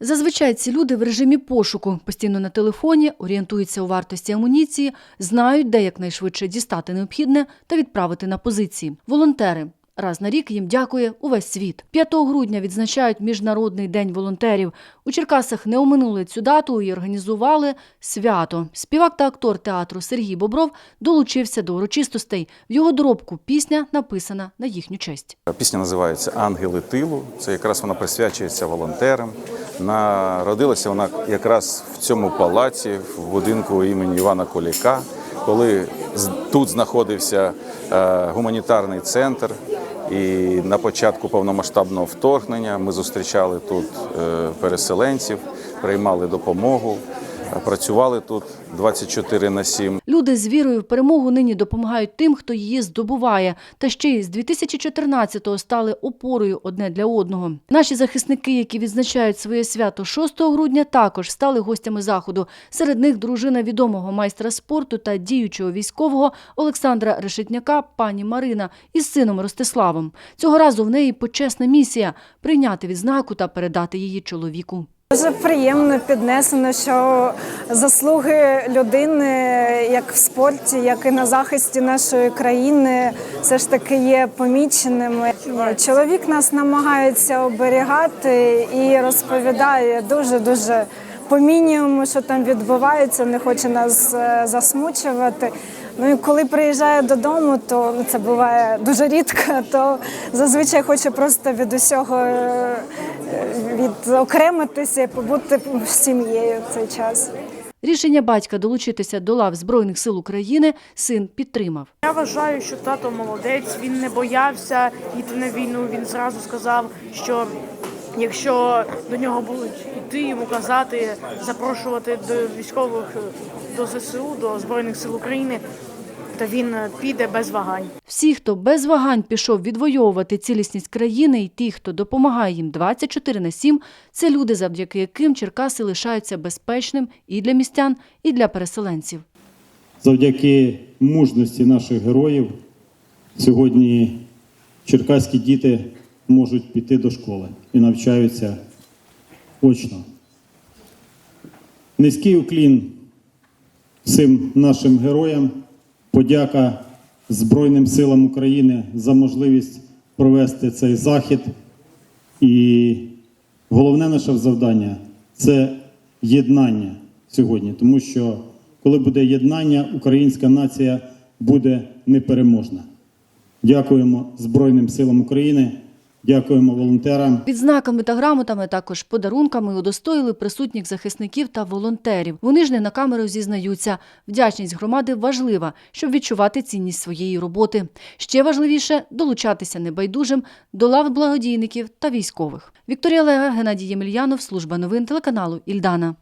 Зазвичай ці люди в режимі пошуку, постійно на телефоні, орієнтуються у вартості амуніції, знають, де якнайшвидше дістати необхідне та відправити на позиції. Волонтери. Раз на рік їм дякує увесь світ. 5 грудня відзначають Міжнародний день волонтерів. У Черкасах не оминули цю дату і організували свято. Співак та актор театру Сергій Бобров долучився до урочистостей. В його доробку пісня написана на їхню честь. Пісня називається Ангели тилу. Це якраз вона присвячується волонтерам. Народилася вона якраз в цьому палаці, в будинку імені Івана Коліка, коли тут знаходився е, гуманітарний центр. І на початку повномасштабного вторгнення ми зустрічали тут е, переселенців, приймали допомогу, працювали тут 24 на 7. Люди з вірою в перемогу нині допомагають тим, хто її здобуває, та ще й з 2014-го стали опорою одне для одного. Наші захисники, які відзначають своє свято 6 грудня, також стали гостями заходу. Серед них дружина відомого майстра спорту та діючого військового Олександра Решетняка, пані Марина, із сином Ростиславом. Цього разу в неї почесна місія прийняти відзнаку та передати її чоловіку. Дуже приємно піднесено, що заслуги людини, як в спорті, як і на захисті нашої країни, все ж таки є поміченими. Чоловік нас намагається оберігати і розповідає дуже дуже по мінімуму, що там відбувається, не хоче нас е, засмучувати. Ну і коли приїжджає додому, то це буває дуже рідко, то зазвичай хоче просто від усього е, відокремитися і побути з сім'єю в цей час. Рішення батька долучитися до лав Збройних сил України син підтримав. Я вважаю, що тато молодець. Він не боявся йти на війну. Він зразу сказав, що якщо до нього будуть йти, йому казати, запрошувати до військових до ЗСУ, до Збройних сил України, то він піде без вагань. Всі, хто без вагань пішов відвоювати цілісність країни, і ті, хто допомагає їм 24 на 7, це люди, завдяки яким Черкаси лишаються безпечним і для містян, і для переселенців. Завдяки мужності наших героїв сьогодні черкаські діти можуть піти до школи і навчаються очно. Низький уклін всім нашим героям, подяка Збройним силам України за можливість провести цей захід. І головне наше завдання це єднання сьогодні, тому що коли буде єднання, українська нація буде непереможна. Дякуємо Збройним силам України, дякуємо волонтерам. Відзнаками та грамотами, також подарунками удостоїли присутніх захисників та волонтерів. Вони ж не на камеру зізнаються. Вдячність громади важлива, щоб відчувати цінність своєї роботи. Ще важливіше долучатися небайдужим до лав благодійників та військових. Вікторія Лега, Геннадій Ємельянов, служба новин телеканалу Ільдана.